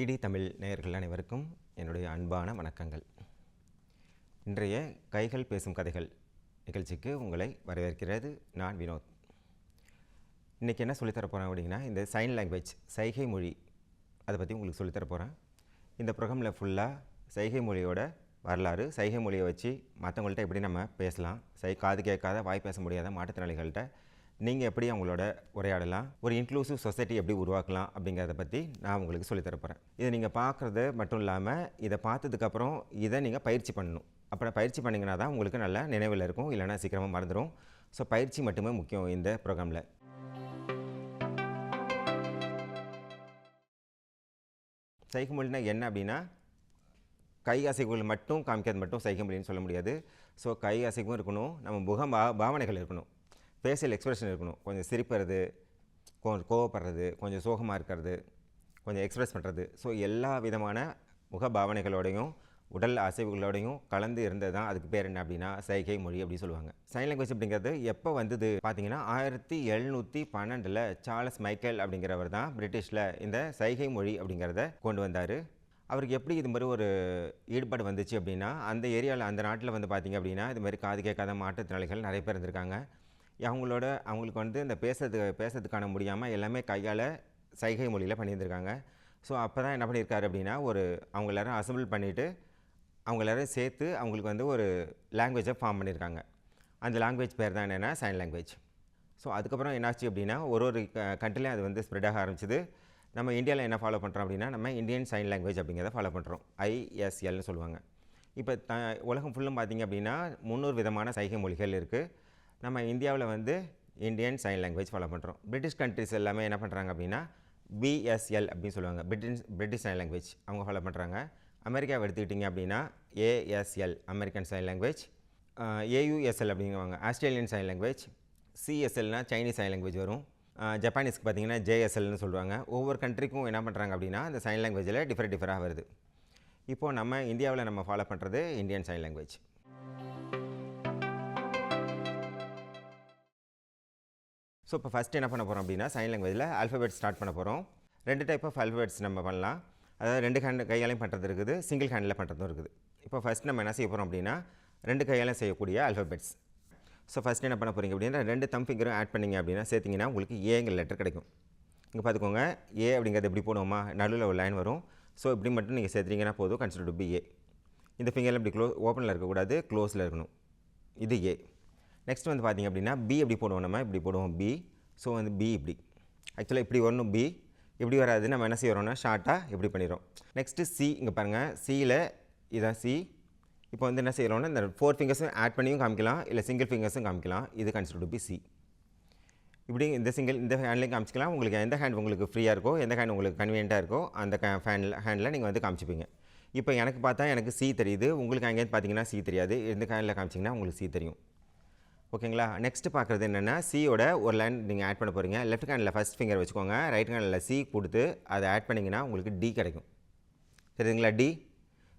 DD Tamil நேயர்கள் அனைவருக்கும் என்னுடைய அன்பான வணக்கங்கள். இன்றைய கைகள் பேசும் கதைகள் நிகழ்ச்சிக்கு உங்களை வரவேற்கிறது நான் வினோத். இன்றைக்கி என்ன சொல்லித்தரப்போகிறேன் அப்படின்னா இந்த சைன் லாங்குவேஜ் சைகை மொழி அதை பற்றி உங்களுக்கு சொல்லித்தரப்போகிறேன் இந்த ப்ரோக்ராமில் ஃபுல்லாக சைகை மொழியோட வரலாறு சைகை மொழியை வச்சு மற்றவங்கள்ட்ட எப்படி நம்ம பேசலாம் சை காது கேட்காத வாய் பேச முடியாத மாற்றுத்திறனாளிகள்கிட்ட நீங்கள் எப்படி அவங்களோட உரையாடலாம்? ஒரு இன்க்ளூசிவ் சொசைட்டி எப்படி உருவாக்கலாம்? அப்படிங்கிறத பற்றி நான் உங்களுக்கு சொல்லித்தர போகிறேன் இதை நீங்கள் பார்க்குறது மட்டும் இல்லாமல் இதை பார்த்ததுக்கப்புறம் இதை நீங்கள் பயிற்சி பண்ணணும். அப்புறம் பயிற்சி பண்ணிங்கன்னா தான் உங்களுக்கு நல்லா நினைவில் இருக்கும். இல்லைனா சீக்கிரமாக மறந்துடும் ஸோ பயிற்சி மட்டுமே முக்கியம் இந்த ப்ரோக்ராமில் சைகை மொழினா என்ன அப்படின்னா கை அசைவுகள் மட்டும் காமிக்கிறது மட்டும் சைகை மொழின்னு சொல்ல முடியாது. ஸோ கை அசைவும் இருக்கணும். நம்ம முகம் பாவனைகள் இருக்கணும். ஃபேஷியல் எக்ஸ்பிரஷன் இருக்கணும். கொஞ்சம் சிரிப்புறது கொஞ்சம் கோவப்படுறது கொஞ்சம் சோகமாக இருக்கிறது கொஞ்சம் எக்ஸ்பிரஸ் பண்ணுறது ஸோ எல்லா விதமான முக பாவனைகளோடையும் உடல் அசைவுகளோடையும் கலந்து இருந்தது தான் அதுக்கு பேர் என்ன அப்படின்னா சைகை மொழி அப்படின்னு சொல்லுவாங்க. சைன் லாங்குவேஜ் அப்படிங்கிறது எப்போ வந்தது பார்த்தீங்கன்னா ஆயிரத்தி எழுநூற்றி பன்னெண்டில் சார்லஸ் மைக்கேல் அப்படிங்கிறவர் தான் பிரிட்டிஷில் இந்த சைகை மொழி அப்படிங்கிறத கொண்டு வந்தார். அவருக்கு எப்படி இது மாதிரி ஒரு ஈடுபாடு வந்துச்சு அப்படின்னா அந்த ஏரியாவில் அந்த நாட்டில் வந்து பார்த்திங்க அப்படின்னா இது மாதிரி காது கேட்காத மாற்றுத்திறனாளிகள் நிறைய பேர் இருந்திருக்காங்க. அவங்களோட அவங்களுக்கு வந்து இந்த பேசுறதுக்கு பேசுறதுக்கான முடியாமல் எல்லாமே கையால் சைகை மொழியில் பண்ணியிருந்திருக்காங்க. ஸோ அப்போ தான் என்ன பண்ணியிருக்காரு அப்படின்னா ஒரு அவங்க எல்லோரும் அசம்பிள் பண்ணிவிட்டு அவங்க எல்லோரும் சேர்த்து அவங்களுக்கு வந்து ஒரு லாங்குவேஜை ஃபார்ம் பண்ணியிருக்காங்க. அந்த லாங்குவேஜ் பேர் தான் என்னென்னா சைன் லாங்குவேஜ் ஸோ அதுக்கப்புறம் என்னாச்சு அப்படின்னா ஒரு ஒரு கண்ட்ரிலையும் அது வந்து ஸ்ப்ரெட் ஆக ஆரம்பிச்சிது. நம்ம இந்தியாவில் என்ன ஃபாலோ பண்ணுறோம் அப்படின்னா நம்ம இந்தியன் சைன் லாங்குவேஜ் அப்படிங்கிறத ஃபாலோ பண்ணுறோம் ஐஎஸ்எல்னு சொல்லுவாங்க. இப்போ த உலகம் ஃபுல்லும் பார்த்திங்க அப்படின்னா முந்நூறு விதமான சைகை மொழிகள் இருக்குது நம்ம இந்தியாவில் வந்து இந்தியன் சைன் லாங்குவேஜ் ஃபாலோ பண்ணுறோம் பிரிட்டிஷ் கண்ட்ரிஸ் எல்லாமே என்ன பண்ணுறாங்க அப்படின்னா பிஎஸ்எல் அப்படின்னு சொல்லுவாங்க. பிரிட்டிஷ் பிரிட்டிஷ் சைன் லாங்குவேஜ் அவங்க ஃபாலோ பண்ணுறாங்க அமெரிக்காவை எடுத்துக்கிட்டிங்க அப்படின்னா ASL American sign language AUSL அப்படிங்குவாங்க. Australian sign language சிஎஸ்எல்னால் சைனீஸ் சைன் லாங்குவேஜ் வரும். ஜப்பானீஸ்க்கு பார்த்தீங்கன்னா ஜேஎஸ்எல்னு சொல்லுவாங்க. ஒவ்வொரு கண்ட்ரிக்கும் என்ன பண்ணுறாங்க அப்படின்னா அந்த சைன் லாங்குவேஜில் டிஃப்ரெண்ட் டிஃப்ரெண்டாக வருது. இப்போது நம்ம இந்தியாவில் நம்ம ஃபாலோ பண்ணுறது இந்தியன் சைன் லாங்குவேஜ் ஸோ இப்போ ஃபஸ்ட்டு என்ன பண்ண போகிறோம் அப்படின்னா சைன் லாங்குவேஜில் ஆல்ஃபபெட் ஸ்டார்ட் பண்ண போகிறோம் ரெண்டு டைப் ஆஃப் ஆல்ஃபபெட்ஸ் நம்ம பண்ணலாம். அதாவது ரெண்டு ஹேண்ட் கையாலையும் பண்ணுறது இருக்குது சிங்கிள் ஹேண்டில் பண்ணுறதும் இருக்குது. இப்போ ஃபஸ்ட் நம்ம என்ன செய்ய போகிறோம் அப்படின்னா ரெண்டு கையாலையும் செய்யக்கூடிய ஆல்ஃபபெட்ஸ் ஸோ ஃபஸ்ட் என்ன பண்ண போகிறீங்க அப்படின்னா ரெண்டு தம் ஃபிங்கரும் ஆட் பண்ணிங்க அப்படின்னா சேர்த்திங்கன்னா உங்களுக்கு ஏங்கிற லெட்டர் கிடைக்கும். இங்கே பார்த்துக்கோங்க ஏ அப்படிங்கிறது எப்படி போடுவோமா? நடுவில் ஒரு லைன் வரும். ஸோ இப்படி மட்டும் நீங்கள் சேர்த்துறீங்கன்னா போதும் கன்சிடர் டு பி ஏ இந்த ஃபிங்கரில் இப்படி க்ளோ ஓப்பனில் இருக்கக்கூடாது க்ளோஸில் இருக்கணும். இது ஏ நெக்ஸ்ட் வந்து பார்த்திங்க அப்படின்னா பி எப்படி போடுவோம் நம்ம? இப்படி போடுவோம் பி ஸோ வந்து பி இப்படி. ஆக்சுவலாக இப்படி வரணும் பி இப்படி வராது. நம்ம என்ன செய்கிறோம்னா ஷார்ட்டாக இப்படி பண்ணிடுறோம். நெக்ஸ்ட்டு சி இங்கே பாருங்கள் சியில் இதான் சி இப்போ வந்து என்ன செய்கிறோம்னா இந்த ஃபோர் ஃபிங்கர்ஸும் ஆட் பண்ணியும் காமிக்கலாம். இல்லை சிங்கிள் ஃபிங்கர்ஸும் காமிக்கலாம். இது கன்சிடர் டு பி சி இப்படி இந்த சிங்கிள் இந்த ஹேண்ட்லேயும் காமிச்சிக்கலாம். உங்களுக்கு எந்த ஹேண்ட் உங்களுக்கு ஃப்ரீயாக இருக்கோ எந்த ஹேண்ட் உங்களுக்கு கன்வீனியண்ட்டாக இருக்கோ அந்த ஃபேனில் ஹேண்டில் நீங்கள் வந்து காமிச்சிப்பீங்க. இப்போ எனக்கு பார்த்தா எனக்கு சி தெரியுது. உங்களுக்கு அங்கேருந்து பார்த்தீங்கன்னா சி தெரியாது. இந்த ஹேண்டில் காமிச்சிங்கன்னா உங்களுக்கு சி தெரியும். ஓகேங்களா? நெக்ஸ்ட்டு பார்க்குறது என்னென்னா சியோட ஒரு லைன் நீங்கள் ஆட் பண்ண போகிறீங்க லெஃப்ட் ஹேண்டில் ஃபஸ்ட் ஃபிங்கர் வச்சுக்கோங்க. ரைட் ஹேண்டில் சி கொடுத்து அதை ஆட் பண்ணிங்கன்னா உங்களுக்கு டி கிடைக்கும். தெரியுதுங்களா? டி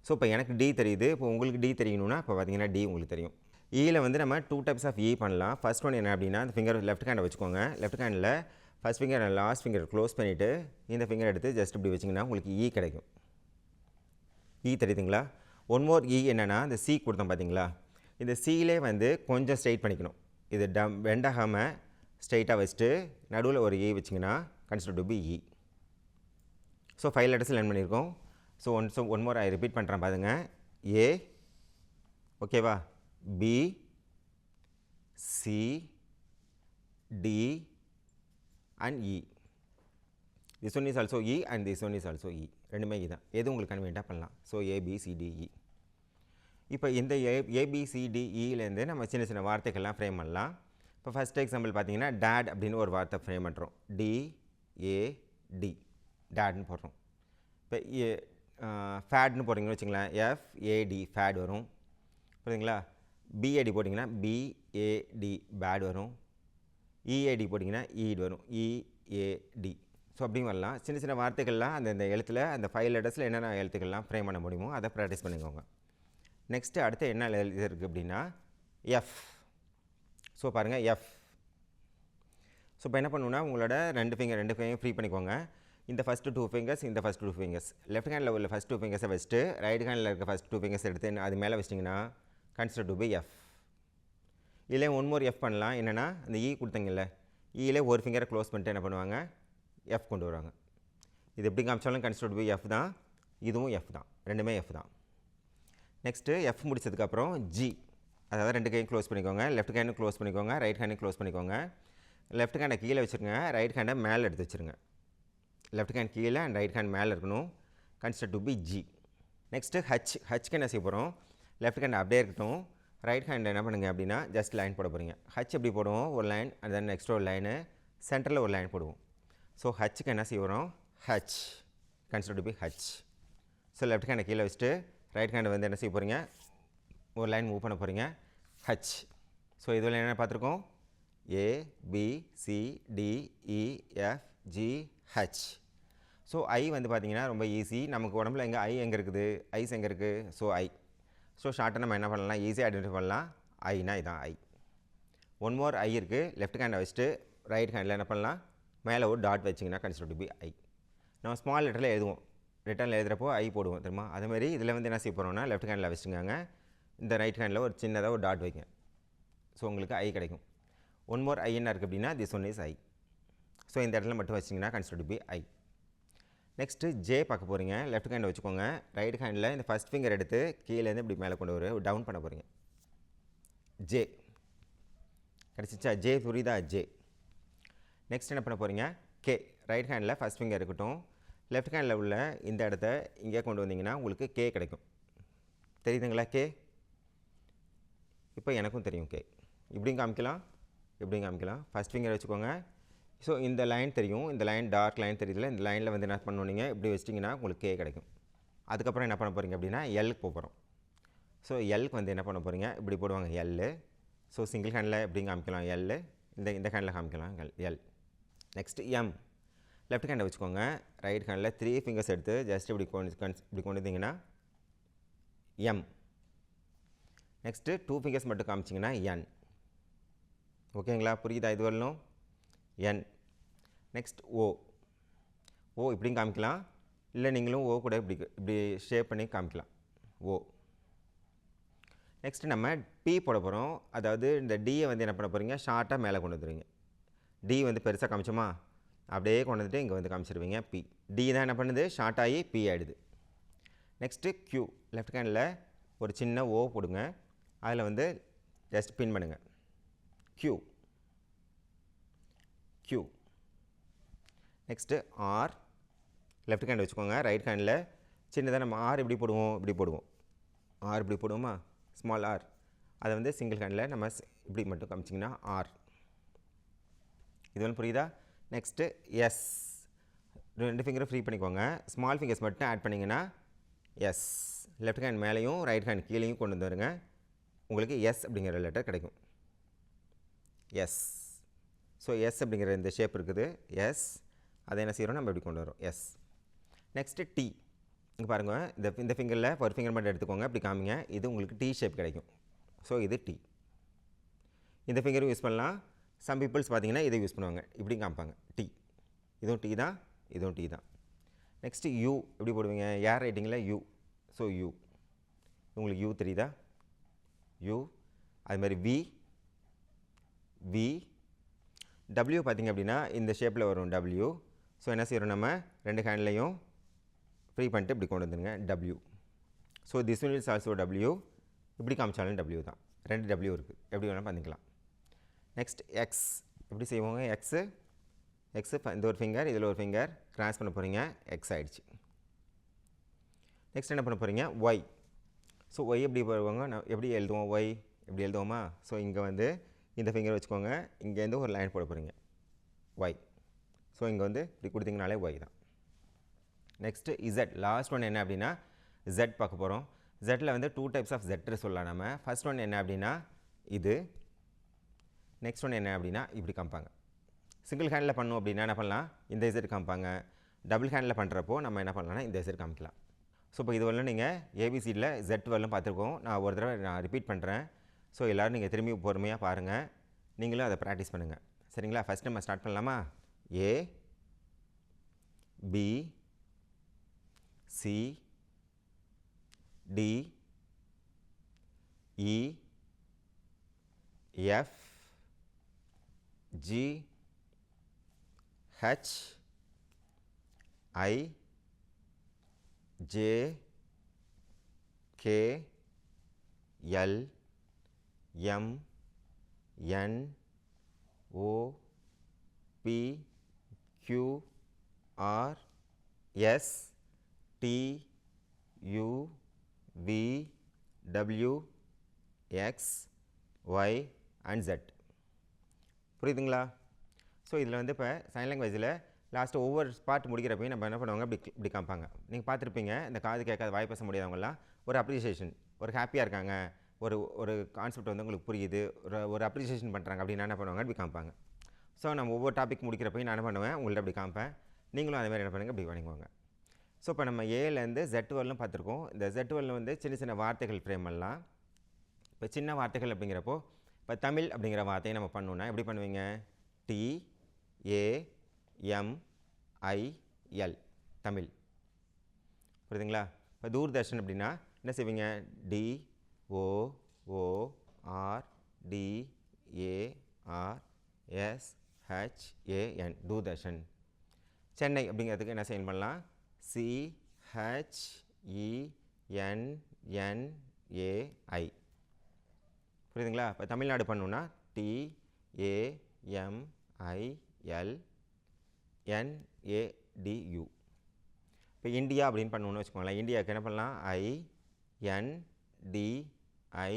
ஸோ இப்போ எனக்கு டி தெரியுது. இப்போ உங்களுக்கு டி தெரியணும்னா இப்போ பார்த்தீங்கன்னா டி உங்களுக்கு தெரியும். E ஈயில் வந்து நம்ம டூ டைப்ஸ் ஆஃப் இ பண்ணலாம். ஃபஸ்ட் ஒன் என்ன அப்படின்னா அந்த ஃபிங்கர் லெஃப்ட் ஹேண்டை வச்சுக்கோங்க. Left handle first finger last finger close பண்ணிவிட்டு இந்த ஃபிங்கர் எடுத்து ஜஸ்ட் இப்படி வச்சிங்கன்னா உங்களுக்கு இ கிடைக்கும். இ தெரியுதுங்களா? ஒன் மோர் இ என்னென்னா இந்த சி கொடுத்தோம் பார்த்தீங்களா? இந்த சீலே வந்து கொஞ்சம் ஸ்ட்ரைட் பண்ணிக்கணும். இது டம் வெண்டாகாமல் ஸ்ட்ரைட்டாக வச்சுட்டு நடுவில் ஒரு ஏ வச்சிங்கன்னா consider to B E so five letters learn பண்ணியிருக்கோம். So one so one more I repeat பண்ணுறேன் பாருங்கள் ஏ ஓகேவா B C D and E this one is also E and this one is also E ரெண்டுமே E தான். எது உங்களுக்கு கன்வீனியண்ட்டாக பண்ணலாம்? So ABCDE இப்போ இந்த ஏ ஏபிசிடிஇலேருந்து e நம்ம சின்ன சின்ன வார்த்தைகள்லாம் ஃப்ரேம் பண்ணலாம். இப்போ ஃபஸ்ட் எக்ஸாம்பிள் பார்த்தீங்கன்னா டேட் அப்படின்னு ஒரு வார்த்தை ஃப்ரேம் பண்ணுறோம் டி ஏ டி டேட்னு போடுறோம். இப்போ ஏ ஃபேட்னு போட்டிங்கன்னு வச்சுங்களேன் எஃப்ஏடி ஃபேட் வரும். புரியுதுங்களா? பிஏடி போட்டிங்கன்னா பிஏடி பேட் வரும். E, இஏடி போட்டிங்கன்னா ஈடு e, வரும். இஏடி ஸோ அப்படி வரலாம். சின்ன சின்ன வார்த்தைகள்லாம் அந்த இந்த எழுத்தில் அந்த ஃபைவ் லெட்டர்ஸில் என்னென்ன எழுத்துக்கள்லாம் ஃப்ரேம் பண்ண முடியுமோ அதை ப்ராக்டிஸ் பண்ணிக்கோங்க. நெக்ஸ்ட்டு அடுத்து என்ன இது இருக்குது அப்படின்னா எஃப் ஸோ பாருங்கள் எஃப் ஸோ இப்போ என்ன பண்ணுவோம்னா உங்களோட ரெண்டு ஃபிங்கர் ரெண்டு ஃபிங்கர் ஃப்ரீ பண்ணிக்கோங்க. இந்த ஃபஸ்ட்டு டூ ஃபிங்கர்ஸ் இந்த ஃபஸ்ட் டூ ஃபிங்கர்ஸ் லெஃப்ட் ஹேண்டில் உள்ள ஃபஸ்ட் டூ ஃபிங்கர்ஸை வச்சுட்டு ரைட் ஹேண்டில் இருக்க ஃபஸ்ட் டூ ஃபிங்கர்ஸ் எடுத்து அது மேலே வச்சிட்டிங்கன்னா கன்சிடர் டு பி எஃப் இதிலே ஒன் மோர் எஃப் பண்ணலாம். என்னென்னா அந்த இ e கொடுத்தீங்கல்ல இலே ஒரு ஃபிங்கரை க்ளோஸ் பண்ணிட்டு என்ன பண்ணுவாங்க எஃப் கொண்டு வருவாங்க. இது எப்படி காமிச்சாலும் கன்சிடர் டு பி எஃப் தான். இதுவும் எஃப் தான். ரெண்டுமே எஃப் தான். நெக்ஸ்ட்டு எஃப் முடிச்சதுக்கப்புறம் ஜி அதாவது ரெண்டு கையும் க்ளோஸ் பண்ணிக்கோங்க. லெஃப்ட் ஹேண்டும் க்ளோஸ் பண்ணிக்கோங்க. ரைட் ஹேண்டும் க்ளோஸ் பண்ணிக்கோங்க. லெஃப்ட் ஹேண்டை கீழே வச்சுருங்க. ரைட் ஹேண்டை மேலே எடுத்து வச்சுருங்க. லெஃப்ட் ஹேண்ட் கீழே அண்ட் ரைட் ஹேண்ட் மேலே இருக்கணும். Consider to be G next H ஹச்க்கு என்ன செய்ய போகிறோம் லெஃப்ட் ஹேண்ட் அப்படியே இருக்கட்டும். ரைட் ஹேண்ட் என்ன பண்ணுங்க அப்படின்னா ஜஸ்ட் லைன் போட போகிறீங்க ஹச் எப்படி போடுவோம்? ஒரு லைன் அண்ட் தென் நெக்ஸ்ட் ஒரு லைனு சென்டரில் ஒரு லைன் போடுவோம். ஸோ ஹச்சுக்கு என்ன செய்ய H consider to be H so left ஹேண்டை கீழே வச்சுட்டு ரைட் ஹேண்டை வந்து என்ன செய்ய போகிறீங்க ஒரு லைன் மூவ் பண்ண போகிறீங்க ஹச் ஸோ இதில் என்ன பார்த்துருக்கோம்? A B C D E e, F G H so I வந்து பார்த்தீங்கன்னா ரொம்ப ஈஸி நமக்கு உடம்புல எங்கே ஐ எங்கே இருக்குது? ஐஸ் எங்கே இருக்குது ஸோ ஐ ஸோ ஷார்ட்டாக நம்ம என்ன பண்ணலாம்? ஈஸியாக ஐடென்டிஃபை பண்ணலாம். ஐனா இதான் ஐ ஒன் மோர் ஐ இருக்குது லெஃப்ட் ஹேண்டை வச்சுட்டு ரைட் ஹேண்டில் என்ன பண்ணலாம்? மேலே ஒரு டாட் வச்சிங்கன்னா கன்சிடர் டு பி ஐ நம்ம ஸ்மால் லெட்டரில் எழுதுவோம். ரிட்டர்னில் எழுதுகிறப்போ ஐ போடுவோம் தெரியுமா? அதே மாதிரி இதில் வந்து என்ன செய்ய போகிறோம்னா லெஃப்ட் ஹேண்டில் வச்சுக்கோங்க. இந்த ரைட் ஹேண்டில் ஒரு சின்னதாக ஒரு டாட் வைங்க. ஸோ உங்களுக்கு ஐ கிடைக்கும். ஒன் மோர் ஐ என்ன இருக்குது அப்படின்னா this one is I so இந்த இடத்துல மட்டும் வச்சிங்கன்னா consider be I next J பார்க்க போகிறீங்க லெஃப்ட் ஹேண்டில் வச்சுக்கோங்க. ரைட் ஹேண்டில் இந்த ஃபஸ்ட் ஃபிங்கர் எடுத்து கீழேருந்து இப்படி மேலே கொண்டு வர. டவுன் பண்ண போகிறீங்க ஜே கிடச்சிச்சா? ஜே புரியுதா? ஜே நெக்ஸ்ட் என்ன பண்ண போகிறீங்க கே ரைட் ஹேண்டில் ஃபஸ்ட் ஃபிங்கர் இருக்கட்டும். லெஃப்ட் ஹேண்டில் உள்ள இந்த இடத்த இங்கே கொண்டு வந்தீங்கன்னா உங்களுக்கு கே கிடைக்கும். தெரியுதுங்களா கே இப்போ எனக்கும் தெரியும் கே இப்படியும் காமிக்கலாம் இப்படியும் காமிக்கலாம். ஃபஸ்ட் ஃபிங்கர் வச்சுக்கோங்க. ஸோ இந்த லைன் தெரியும். இந்த லைன் டார்க் லைன் தெரியுதுல இந்த லைனில் வந்து என்ன பண்ணுவீங்க இப்படி வச்சிட்டிங்கன்னா உங்களுக்கு கே கிடைக்கும். அதுக்கப்புறம் என்ன பண்ண போகிறீங்க அப்படின்னா எல்லுக்கு போக போகிறோம் ஸோ எல்லுக்கு வந்து என்ன பண்ண போகிறீங்க இப்படி போடுவாங்க எல்லு ஸோ சிங்கிள் ஹேண்டில் எப்படியும் காமிக்கலாம் எல்லு இந்த இந்த ஹேண்டில் காமிக்கலாம் எல் நெக்ஸ்ட்டு எம் லெஃப்ட் ஹேண்டை வச்சுக்கோங்க. ரைட் ஹேண்டில் த்ரீ ஃபிங்கர்ஸ் எடுத்து ஜஸ்ட் இப்படி கொண்டு கன்ஸ் இப்படி கொண்டு வந்தீங்கன்னா எம் நெக்ஸ்ட்டு டூ ஃபிங்கர்ஸ் மட்டும் காமிச்சிங்கன்னா என் ஓகேங்களா புரியுதா இது வரலும் என் நெக்ஸ்ட் ஓ ஓ இப்படியும் காமிக்கலாம். இல்லை நீங்களும் ஓ கூட இப்படி இப்படி ஷேப் பண்ணி காமிக்கலாம். ஓ நெக்ஸ்ட்டு நம்ம பி போட போகிறோம் அதாவது இந்த டியை வந்து என்ன பண்ண போகிறீங்க ஷார்ட்டாக மேலே கொண்டு வந்துடுவீங்க டி வந்து பெருசாக காமிச்சோமா? அப்படியே கொண்டு வந்துட்டு இங்கே வந்து காமிச்சிருவீங்க. பி டி தான் என்ன பண்ணுது? ஷார்ட் ஆகி பி ஆகிடுது நெக்ஸ்ட்டு க்யூ லெஃப்ட் ஹேண்டில் ஒரு சின்ன ஓ போடுங்க. அதில் வந்து ஜஸ்ட் பின் பண்ணுங்கள் Q Q next R left hand வச்சுக்கோங்க. ரைட் ஹேண்டில் சின்னதாக நம்ம ஆர் இப்படி போடுவோம்? இப்படி போடுவோம். ஆர் இப்படி போடுவோமா? ஸ்மால் ஆர் அதை வந்து சிங்கிள் ஹேண்டில் நம்ம இப்படி மட்டும் காமிச்சிங்கன்னா ஆர் இது ஒன்று புரியுதா? நெக்ஸ்ட்டு எஸ் ரெண்டு ஃபிங்கரும் ஃப்ரீ பண்ணிக்கோங்க. ஸ்மால் ஃபிங்கர்ஸ் மட்டும் ஆட் பண்ணிங்கன்னா எஸ் லெஃப்ட் ஹேண்ட் மேலேயும் ரைட் ஹேண்ட் கீழேயும் கொண்டு வந்து வருங்க உங்களுக்கு எஸ் அப்படிங்கிற லெட்டர் கிடைக்கும். எஸ் ஸோ எஸ் அப்படிங்கிற இந்த ஷேப் இருக்குது. எஸ் அதை என்ன செய்கிறோம் நம்ம இப்படி கொண்டு வரோம் எஸ் நெக்ஸ்ட்டு டி இங்கே பாருங்கள் இந்த இந்த ஃபிங்கரில் ஒரு ஃபிங்கர் மட்டும் எடுத்துக்கோங்க. இப்படி காமிங்க. இது உங்களுக்கு டி ஷேப் கிடைக்கும். ஸோ இது டி இந்த ஃபிங்கரும் யூஸ் பண்ணலாம். சம் பீப்புள்ஸ் பார்த்தீங்கன்னா இதை யூஸ் பண்ணுவாங்க. இப்படி காமிப்பாங்க. டி இதுவும் டி தான் இதுவும் டி தான். நெக்ஸ்ட்டு யூ எப்படி போடுவீங்க? ஏர் ரைட்டிங்கில் யூ ஸோ யூ உங்களுக்கு யூ தெரியுதா? யூ அது மாதிரி வி வி டபிள்யூ பார்த்தீங்க அப்படின்னா இந்த ஷேப்பில் வரும் டபிள்யூ ஸோ என்ன செய்கிறோம் நம்ம? ரெண்டு ஹேண்ட்லையும் ஃப்ரீ பண்ணிட்டு இப்படி கொண்டு வந்துருங்க. W so this one is also W இப்படி காமிச்சாலும் டபிள்யூ தான். ரெண்டு டபிள்யூ இருக்குது எப்படி வேணால் பண்ணிக்கலாம். நெக்ஸ்ட் எக்ஸ் எப்படி செய்வாங்க? எக்ஸு எக்ஸு இந்த ஒரு ஃபிங்கர் இதில் ஒரு ஃபிங்கர் கிராஸ் பண்ண போகிறீங்க எக்ஸ் ஆகிடுச்சு நெக்ஸ்ட் என்ன பண்ண போகிறீங்க ஒய் ஸோ ஒய் எப்படி போடுவாங்க? நான் எப்படி எழுதுவோம்? ஒய் எப்படி எழுதுவோமா? ஸோ இங்கே வந்து இந்த ஃபிங்கர் வச்சுக்கோங்க. இங்கேருந்து ஒரு லைன் போட போகிறீங்க ஒய் ஸோ இங்கே வந்து இப்படி கொடுத்தீங்கனாலே ஒய் தான். நெக்ஸ்ட்டு இசட் லாஸ்ட் ஒன் என்ன அப்படின்னா ஜெட் பார்க்க போகிறோம் ஜெட்டில் வந்து டூ டைப்ஸ் ஆஃப் ஜெட் சொல்லலாம் நம்ம. ஃபர்ஸ்ட் ஒன் என்ன அப்படின்னா இது நெக்ஸ்ட் ஒன் என்ன அப்படின்னா இப்படி காமிப்பாங்க. சிங்கிள் ஹேண்டில் பண்ணோம் அப்படின்னா என்ன பண்ணலாம்? இந்த இசட் காமிப்பாங்க. டபுள் ஹேண்டில் பண்ணுறப்போ நம்ம என்ன பண்ணலாம்னா இந்த இசட் காமிக்கலாம். ஸோ இப்போ இது வரலாம் நீங்கள் ஏபிசியில் ஜெட் வரலும் பார்த்துருக்கோம். நான் ஒரு தடவை நான் ரிப்பீட் பண்ணுறேன் ஸோ எல்லோரும் நீங்கள் திரும்பி பொறுமையாக பாருங்கள் நீங்களும் அதை ப்ராக்டிஸ் பண்ணுங்கள் சரிங்களா? ஃபஸ்ட் நம்ம ஸ்டார்ட் பண்ணலாமா? A B C D E F G H I J K L M N O P Q R S T U V W X Y and Z. புரியுதுங்களா? ஸோ இதில் வந்து இப்போ sign லாங்குவேஜில் last ஒவ்வொரு spot முடிக்கிறப்பையும் நம்ம என்ன பண்ணுவாங்க? இப்படி இப்படி காமிப்பாங்க. நீங்கள் பார்த்துருப்பீங்க இந்த காது கேட்காத வாய் பேச முடியாதவங்கலாம் ஒரு அப்ரிசியேஷன் ஒரு ஹாப்பியாக இருக்காங்க. ஒரு ஒரு கான்செப்ட் வந்து உங்களுக்கு புரியுது. ஒரு ஒரு அப்ரிசியேஷன் பண்ணுறாங்க அப்படின்னு என்ன பண்ணுவாங்க? இப்படி காமிப்பாங்க. ஸோ நம்ம ஒவ்வொரு டாபிக் முடிக்கிறப்பையும் நான் என்ன பண்ணுவேன்? உங்கள்கிட்ட அப்படி காமிப்பேன். நீங்களும் அதே மாதிரி என்ன பண்ணுங்க? இப்படி பண்ணிக்குவாங்க ஸோ இப்போ நம்ம ஏலேருந்து ஜெட் வரலும் பார்த்துருக்கோம். இந்த ஜெட் வரலும் வந்து சின்ன சின்ன வார்த்தைகள் ஃப்ரேம் எல்லாம். இப்போ சின்ன வார்த்தைகள் அப்படிங்கிறப்போ இப்போ தமிழ் அப்படிங்கிற வார்த்தையை நம்ம பண்ணோன்னா எப்படி பண்ணுவீங்க? T A M I L Tamil. புரியுதுங்களா? இப்போ தூர்தர்ஷன் அப்படின்னா என்ன செய்வீங்க? D O O R D A R S H A N Doordarshan. Chennai அப்படிங்கிறதுக்கு என்ன செயல் பண்ணலாம்? C H E N N A I புரியுதுங்களா? இப்போ தமிழ்நாடு பண்ணுன்னா T A M I L N A D U இப்போ இந்தியா அப்படின்னு பண்ணணும்னு வச்சுக்கோங்களேன். இந்தியாவுக்கு என்ன பண்ணலாம்? ஐ ஸோ டி மாதிரி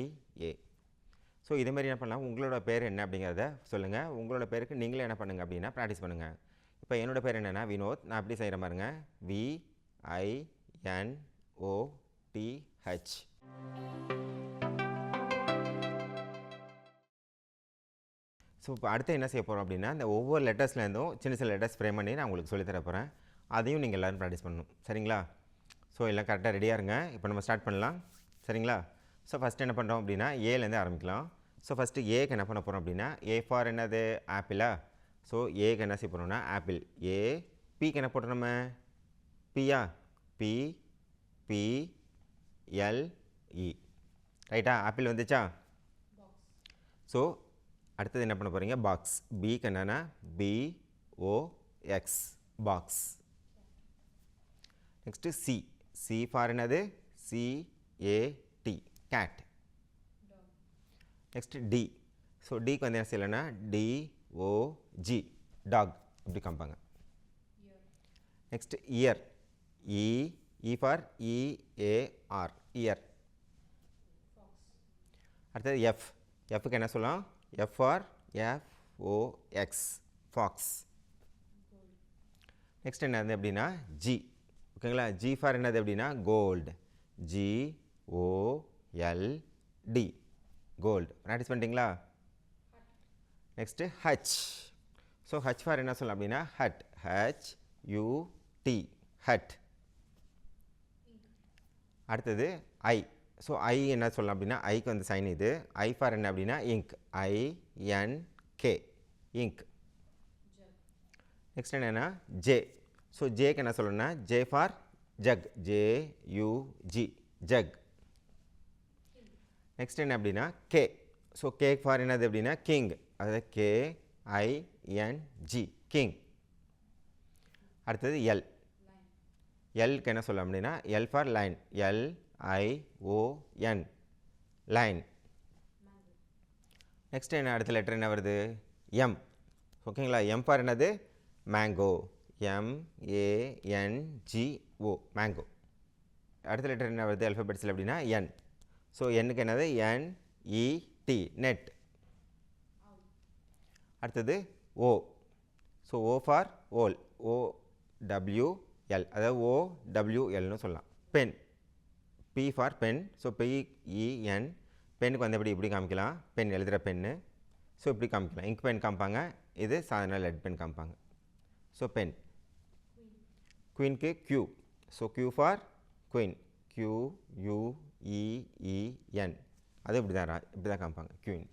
ஸோ இதேமாரி என்ன பண்ணலாம்? உங்களோட பேர் என்ன அப்படிங்கிறத சொல்லுங்கள் உங்களோட பேருக்கு நீங்களே என்ன பண்ணுங்கள் அப்படின்னா ப்ராக்டிஸ் பண்ணுங்கள் இப்போ என்னோட பேர் என்னென்னா வினோத். நான் எப்படி செய்கிற பாருங்க. V I N O T H so இப்போ அடுத்து என்ன செய்ய போகிறோம் அப்படின்னா இந்த ஒவ்வொரு லெட்டர்ஸ்லேருந்தும் சின்ன சின்ன லெட்டர்ஸ் ஃப்ரேம் பண்ணி நான் உங்களுக்கு சொல்லித் தர போகிறேன் அதையும் நீங்கள் எல்லோரும் ப்ராக்டிஸ் பண்ணணும். சரிங்களா? ஸோ எல்லாம் கரெக்டாக ரெடியாக இருங்க. இப்போ நம்ம ஸ்டார்ட் பண்ணலாம். சரிங்களா? ஸோ ஃபஸ்ட் என்ன பண்ணுறோம் அப்படின்னா ஏலேருந்து ஆரம்பிக்கலாம். ஸோ ஃபஸ்ட்டு ஏக்கு என்ன பண்ண போகிறோம் அப்படின்னா ஏ ஃபார் என்னது? ஆப்பிளா ஸோ ஏக்கு என்ன செய்ய போகிறோம்னா ஆப்பிள் ஏ பிக்கு என்ன போட்டோம் நம்ம? பியா பி பி எல் இ ரைட்டா ஆப்பிள் வந்துச்சா? ஸோ அடுத்தது என்ன பண்ண போகிறீங்க பாக்ஸ் பிக்கு என்னென்னா B O X box next C C for என்னது? C A T cat next D so டிக்கு வந்து என்ன செய்யலைன்னா டி ஓ ஜி டாக் இப்படி காமிப்பாங்க. Next ear E E for E A R ear அடுத்தது எஃப் எஃப்க்கு என்ன சொல்லலாம்? F R F O X fox next என்னது அப்படின்னா ஜி ஓகேங்களா ஜி ஃபார் என்னது அப்படின்னா gold G O L D gold practice பண்ணிட்டீங்களா? Next H so H for என்ன சொல்லலாம் அப்படின்னா hut H U T hut அடுத்தது ஐ ஸோ ஐ என்ன சொல்லலாம் அப்படின்னா ஐக்கு வந்து சைன் இது. ஐ ஃபார் என்ன அப்படின்னா ink I N K ink next என்னென்னா ஜே ஸோ ஜேக்கு என்ன சொல்லணும்னா J for jug J U G jug next என்ன அப்படின்னா கே ஸோ கேக் ஃபார் என்னது அப்படின்னா கிங் அதாவது K I N G king அடுத்தது எல் எல்க்கு என்ன சொல்லலாம் அப்படின்னா L for line L I line next என்ன அடுத்த லெட்டர் என்ன வருது? எம் ஓகேங்களா எம் ஃபார் என்னது? Mango M A N G O mango அடுத்த லெட்டர் என்ன வருது? அல்ஃபபெட்ஸில் அப்படின்னா என் ஸோ எண்ணுக்கு என்னது? என்இடி நெட் அடுத்தது O so O for owl O W L அதாவது ஓ டபிள்யூஎல்னு சொல்லலாம். Pen P for pen so P E N பெண்ணுக்கு வந்து எப்படி இப்படி காமிக்கலாம். பென் எழுதுகிற பென்னு ஸோ இப்படி காமிக்கலாம். இங்க் பென் காமிப்பாங்க. இது சாதாரண லெட் பென் காமிப்பாங்க. So pen குயின்க்கு Q so Q for queen Q U E E N அது இப்படி தான் இப்படி தான் காமிப்பாங்க. குயின்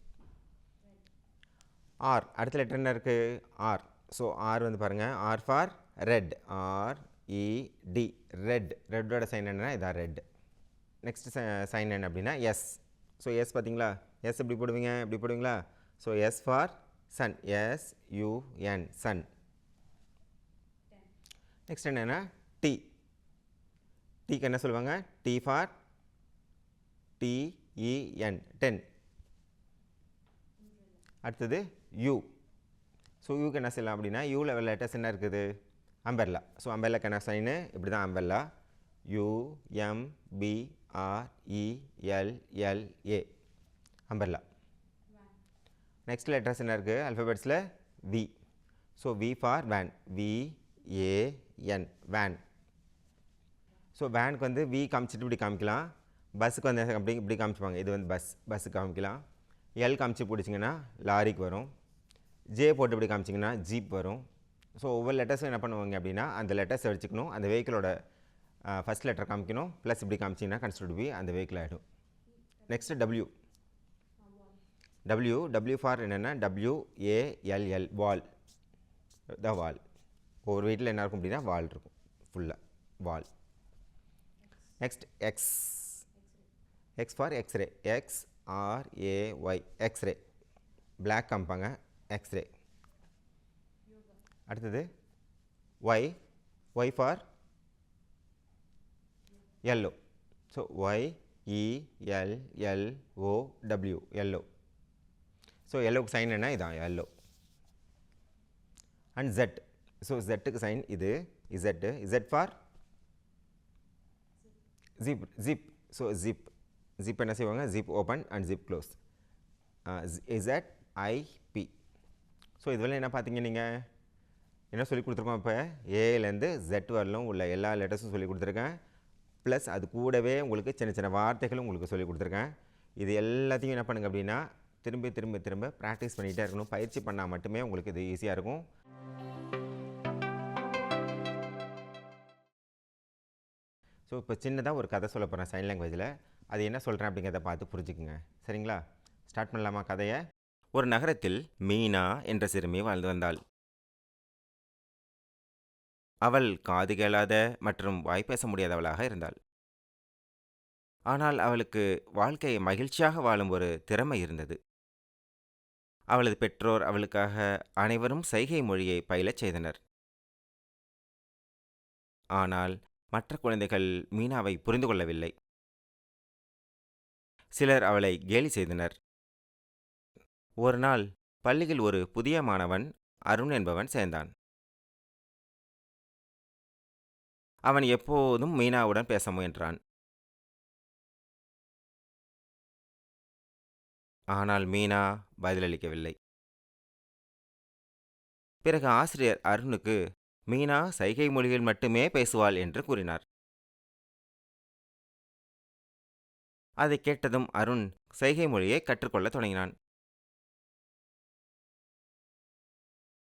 ஆர் அடுத்த லெட்டர் என்ன இருக்குது ஆர் ஸோ ஆர் வந்து பாருங்கள் R for red R E D red ரெட்டோட sign என்னன்னா இதான் ரெட் நெக்ஸ்ட் சைன் என்ன அப்படின்னா எஸ் ஸோ எஸ் பார்த்தீங்களா? எஸ் எப்படி போடுவீங்க? எப்படி போடுவீங்களா? So S for sun S U N sun next என்னென்னா டி டீக்கு என்ன சொல்லுவாங்க? T for T E N ten அடுத்தது யூ ஸோ யூக்கு என்ன செய்யலாம் அப்படின்னா யூ லெவல் லெட்டர்ஸ் என்ன இருக்குது? அம்பெர்லா ஸோ அம்பர்லாக்கு என்ன சைனு இப்படி தான் umbrella U R E L L A B next letters என்ன இருக்குது அல்ஃபபெட்ஸில் V so V for van V A N van so வேனுக்கு வந்து வி காமிச்சிட்டு இப்படி காமிக்கலாம். பஸ்ஸுக்கு வந்து அப்படி இப்படி காமிச்சுப்பாங்க. இது வந்து பஸ் பஸ்ஸுக்கு காமிக்கலாம். எல் காமிச்சு பிடிச்சிங்கன்னா லாரிக்கு வரும். ஜே போட்டு இப்படி காமிச்சிங்கன்னா ஜீப் வரும். ஸோ ஒவ்வொரு லெட்டர்ஸும் என்ன பண்ணுவாங்க அப்படின்னா அந்த லெட்டர்ஸ் வச்சுக்கணும். அந்த வெஹிக்கிளோட ஃபஸ்ட் லெட்டர் காமிக்கணும். ப்ளஸ் இப்படி காமிச்சிங்கன்னா கன்சிடர் பி அந்த வெஹிக்கிள் ஆகிடும் next W W W for என்னென்னா W A L L wall the wall ஒவ்வொரு வீட்டில் என்ன இருக்கும் அப்படின்னா வால் இருக்கும். ஃபுல்லாக wall next X X for X ray X R A Y X ray black காமிப்பாங்க. எக்ஸ்ரே அடுத்தது Y Y for yellow so e, L O W yellow so எல்லோக்கு sign என்ன? இதான் எல்லோ அண்ட் ஜெட் ஸோ ஜெட்டுக்கு sign இது Z, Z for zip zip so zip zip என்ன செய்வாங்க? Zip open and zip Z I I P so இதுவில் என்ன பார்த்தீங்க நீங்கள் என்ன சொல்லி கொடுத்துருக்கோம் இப்போ? ஏலேருந்து ஜெட் வரலும் உள்ள எல்லா லெட்டர்ஸும் சொல்லி கொடுத்துருக்கேன். ப்ளஸ் அது கூடவே உங்களுக்கு சின்ன சின்ன வார்த்தைகளும் உங்களுக்கு சொல்லி கொடுத்துருக்கேன். இது எல்லாத்தையும் என்ன பண்ணுங்க அப்படின்னா திரும்ப திரும்ப திரும்ப ப்ராக்டிஸ் பண்ணிகிட்டே இருக்கணும். பயிற்சி பண்ணால் மட்டுமே உங்களுக்கு இது ஈஸியாக இருக்கும். ஸோ இப்போ சின்னதாக ஒரு கதை சொல்ல போகிறேன் சைன் லாங்குவேஜில் அது என்ன சொல்கிறேன் அப்படிங்கிறத பார்த்து புரிஞ்சுக்குங்க. சரிங்களா? ஸ்டார்ட் பண்ணலாமா கதையை? ஒரு நகரத்தில் மீனா என்ற சிறுமி வாழ்ந்து வந்தாள். அவள் காது கேளாத மற்றும் வாய்ப்பேச முடியாதவளாக இருந்தாள். ஆனால் அவளுக்கு வாழ்க்கையை மகிழ்ச்சியாக வாழும் ஒரு திறமை இருந்தது. அவளது பெற்றோர் அவளுக்காக அனைவரும் சைகை மொழியை பயிலச் செய்தனர். ஆனால் மற்ற குழந்தைகள் மீனாவை புரிந்து கொள்ளவில்லை. சிலர் அவளை கேலி செய்தனர். ஒரு நாள் பள்ளியில் ஒரு புதிய மாணவன் அருண் என்பவன் சேர்ந்தான். அவன் எப்போதும் மீனாவுடன் பேச முயன்றான். ஆனால் மீனா பதிலளிக்கவில்லை. பிறகு ஆசிரியர் அருணுக்கு மீனா சைகை மொழியில் மட்டுமே பேசுவாள் என்று கூறினார். அதை கேட்டதும் அருண் சைகை மொழியை கற்றுக்கொள்ள தொடங்கினான்.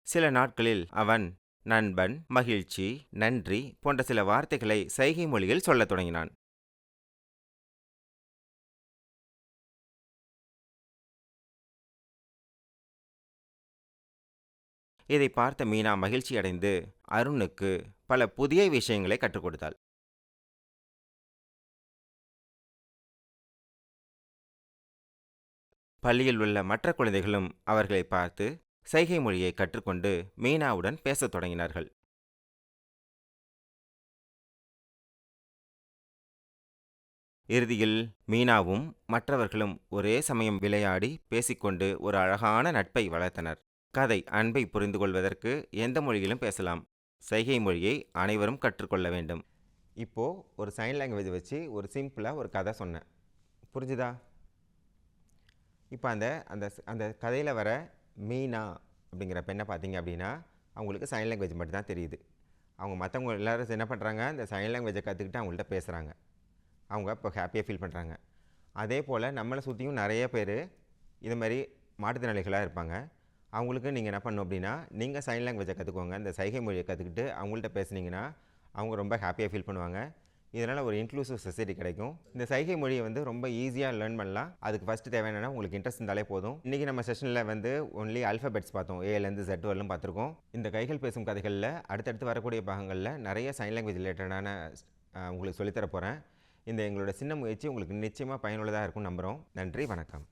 சில நாட்களில் அவன் நண்பன் மகிழ்ச்சி நன்றி போன்ற சில வார்த்தைகளை சைகை மொழியில் சொல்லத் தொடங்கினான். இதை பார்த்த மீனா மகிழ்ச்சியடைந்து அருணுக்கு பல புதிய விஷயங்களை கற்றுக் கொடுத்தாள். பள்ளியில் உள்ள மற்ற குழந்தைகளும் அவர்களை பார்த்து சைகை மொழியை கற்றுக்கொண்டு மீனாவுடன் பேசத் தொடங்கினார்கள். இறுதியில் மீனாவும் மற்றவர்களும் ஒரே சமயம் விளையாடி பேசிக்கொண்டு ஒரு அழகான நட்பை வளர்த்தனர். கதை அன்பை புரிந்து கொள்வதற்கு எந்த மொழியிலும் பேசலாம். சைகை மொழியை அனைவரும் கற்றுக்கொள்ள வேண்டும். இப்போது ஒரு சைன் லாங்குவேஜ் வச்சு ஒரு சிம்பிளாக ஒரு கதை சொன்னேன். புரிஞ்சுதா? இப்போ அந்த அந்த அந்த கதையில் வர மீனா அப்படிங்கிற பெண்ணை பார்த்தீங்க அப்படின்னா அவங்களுக்கு சைன் லாங்குவேஜ் மட்டும் தான் தெரியுது. அவங்க மற்றவங்க எல்லோரும் என்ன பண்ணுறாங்க இந்த சைன் லாங்குவேஜை கற்றுக்கிட்டு அவங்கள்ட்ட பேசுகிறாங்க அவங்க இப்போ ஹாப்பியாக ஃபீல் பண்ணுறாங்க அதே போல் நம்மளை சுற்றியும் நிறைய பேர் இது மாதிரி மாற்றுத்திறனாளிகளாக இருப்பாங்க. அவங்களுக்கு நீங்கள் என்ன பண்ணும் அப்படின்னா நீங்கள் சைன் லாங்குவேஜை கற்றுக்கோங்க இந்த சைகை மொழியை கற்றுக்கிட்டு அவங்கள்ட்ட பேசுனீங்கன்னா அவங்க ரொம்ப ஹாப்பியாக ஃபீல் பண்ணுவாங்க. இதனால் ஒரு இன்க்ளூசிவ் சொசைட்டி கிடைக்கும். இந்த சைகை மொழியை வந்து ரொம்ப ஈஸியாக லேர்ன் பண்ணலாம். அதுக்கு ஃபஸ்ட்டு தேவையான உங்களுக்கு இன்ட்ரெஸ்ட் இருந்தாலே போதும். இன்றைக்கி நம்ம செஷனில் வந்து ஒன்லி அல்ஃபபெட்ஸ் பார்த்தோம். ஏலேருந்து Z வரலும் பார்த்துருக்கோம். இந்த கைகள் பேசும் கதைகளில் அடுத்தடுத்து வரக்கூடிய பாகங்களில் நிறைய சைன் லாங்குவேஜ் ரிலேட்டடான உங்களுக்கு சொல்லித்தர போகிறேன் இந்த எங்களோட சின்ன முயற்சி உங்களுக்கு நிச்சயமாக பயனுள்ளதாக இருக்கும் நம்புகிறோம் நன்றி வணக்கம்.